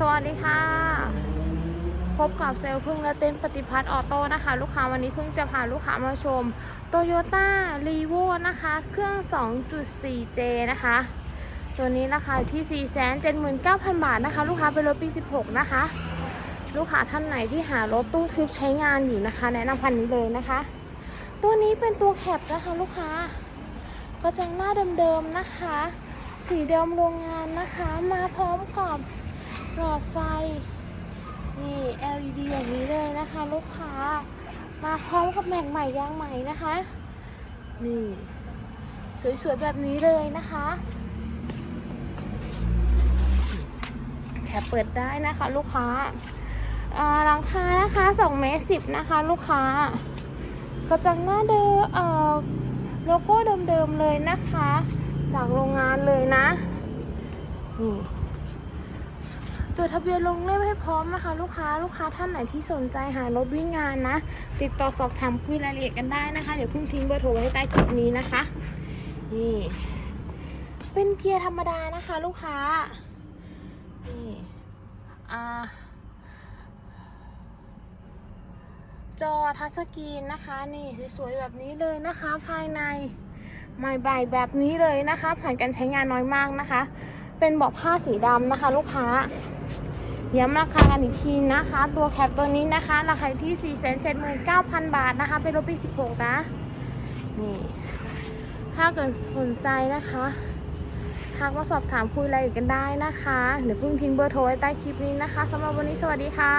สวัสดีค่ะ พบกับเซลล์พึ่งและเต้นปฏิพัฒน์ออโต้นะคะ ลูกค้าวันนี้เพิ่งจะพาลูกค้ามาชม Toyota r e v o นะคะ เครื่อง 2.4J นะคะ ตัวนี้ราคาอยู่ที่ 479,000 บาทนะคะ ลูกค้าเป็นรถปี 16 นะคะ ลูกค้าท่านไหนที่หารถตู้ทึบใช้งานอยู่นะคะ แนะนำคันนี้เลยนะคะ ตัวนี้เป็นตัวแคปนะคะลูกค้ากระจังหน้าเดิมๆนะคะ สีเดิมโรงงานนะคะ มาพร้อมกับ หลอดไฟ นี่ LED อย่างนี้เลยนะคะ ลูกค้า มาพร้อมกับแม็กใหม่ยางใหม่นะคะ นี่ สวยๆ แบบนี้เลยนะคะแถบเปิดได้นะคะลูกค้าหลังคานะคะ2เมตร10นะคะ ลูกค้ากระจังหน้าเดิมโลโก้เดิมๆเลยนะคะ จากโรงงานเลยนะนี่ จดทะเบียนลงเล่มให้พร้อมนะคะ ลูกค้าลูกค้าท่านไหนที่สนใจหารถวิ่งงานนะ ติดต่อสอบถามคุยรายละเอียดกันได้นะคะ เดี๋ยวเพิ่งทิ้งเบอร์โทรไว้ใต้คลิปนี้นะคะนี่เป็นเกียร์ธรรมดานะคะ ลูกค้านี่อ่าจอทัชสกรีนนะคะ นี่สวยๆแบบนี้เลยนะคะ ภายในใหม่ใบแบบนี้เลยนะคะ ผ่านการใช้งานน้อยมากนะคะ เป็นเบาะผ้าสีดำนะคะ ลูกค้า ย้ำราคากันอีกทีนะคะ ตัวแคปตัวนี้นะคะราคาที่ 479,000 บาทนะคะ เป็นรถปี 16 นะ นี่ ถ้าเกิดสนใจนะคะทักมาสอบถามคุยอะไรกันได้นะคะ เดี๋ยวเพิ่งทิ้งเบอร์โทรไว้ใต้คลิปนี้นะคะสำหรับวันนี้สวัสดีค่ะ